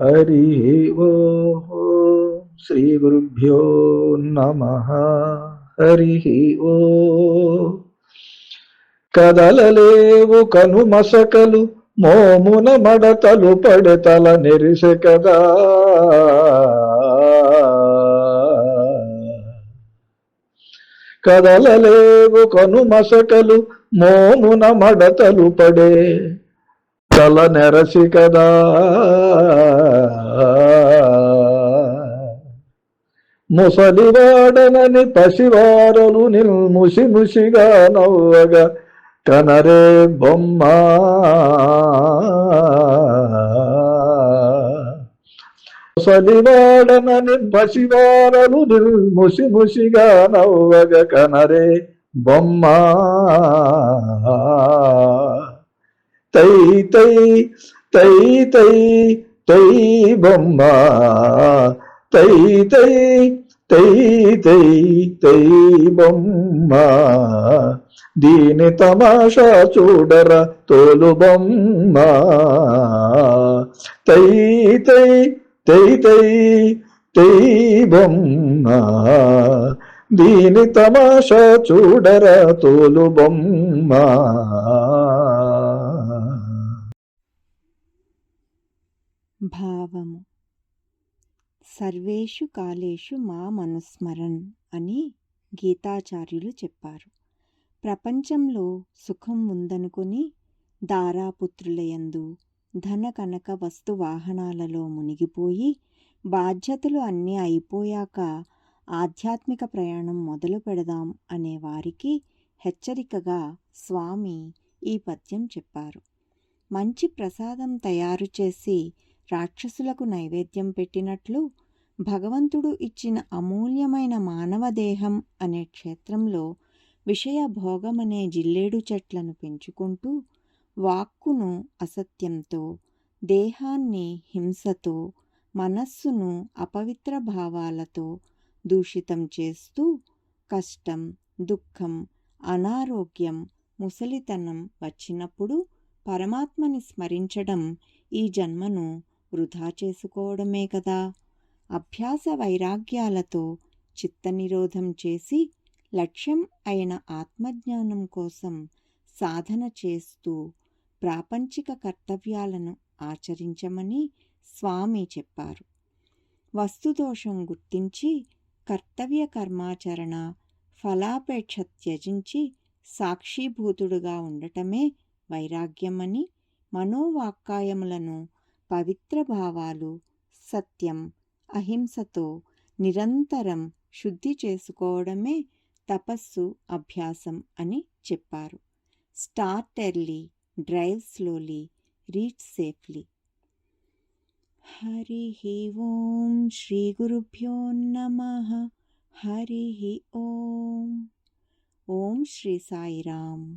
హరి ఓ శ్రీ గురుభ్యో నమ. హరి ఓ కదలలేవు కనుమసకలు మోమున మడతలు పడతల నెరిసె కదా. కదలలేవు కనుమసకలు మోమున మడతలు పడే తల నెరసి కదా. ముసలివాడనని పసివారలు నిల్ ముసి ముసిగా నవ్వగా కనరే బొమ్మ. ముసలివాడనని పసివారలు నిల్ ముసి ముసిగా నవ్వగా కనరే బొమ్మ. తై తై తై తై తై బొమ్మ తై తై తై తై తై బొమ్మ. దీని తమాషా చూడర తోలు బొమ్మ. తై తై తై తై తై బొమ్మ. దీని తమాషా చూడర తోలు బొమ్మ. భావము. సర్వేషు కాలేషు మా మనుస్మరణ్ అని గీతాచార్యులు చెప్పారు. ప్రపంచంలో సుఖం ఉందనుకుని దారాపుత్రులయందు ధన కనక వస్తు వాహనాలలో మునిగిపోయి బాధ్యతలు అన్నీ అయిపోయాక ఆధ్యాత్మిక ప్రయాణం మొదలు పెడదాం అనే వారికి హెచ్చరికగా స్వామి ఈ పద్యం చెప్పారు. మంచి ప్రసాదం తయారు చేసి రాక్షసులకు నైవేద్యం పెట్టినట్లు భగవంతుడు ఇచ్చిన అమూల్యమైన మానవ దేహం అనే క్షేత్రంలో విషయ భోగమనే జిల్లేడు చెట్లను పెంచుకుంటూ వాక్కును అసత్యంతో దేహాన్ని హింసతో మనస్సును అపవిత్ర భావాలతో దూషితం చేస్తూ కష్టం దుఃఖం అనారోగ్యం ముసలితనం వచ్చినప్పుడు పరమాత్మని స్మరించడం ఈ జన్మను వృధా చేసుకోవడమే కదా. అభ్యాస వైరాగ్యాలతో చిత్తనిరోధం చేసి లక్ష్యం అయిన ఆత్మజ్ఞానం కోసం సాధన చేస్తూ ప్రాపంచిక కర్తవ్యాలను ఆచరించమని స్వామి చెప్పారు. వస్తుదోషం గుర్తించి కర్తవ్య కర్మాచరణ ఫలాపేక్ష త్యజించి సాక్షీభూతుడుగా ఉండటమే వైరాగ్యమని మనోవాక్కాయములను పవిత్ర భావాలు సత్యం అహింసతో నిరంతరం శుద్ధి చేసుకోవడమే తపస్సు అభ్యాసం అని చెప్పారు. Start early drive slowly reach safely. Hari Om Shri గురుభ్యో నమ. హరి ఓం. ఓం శ్రీ సాయిరామ్.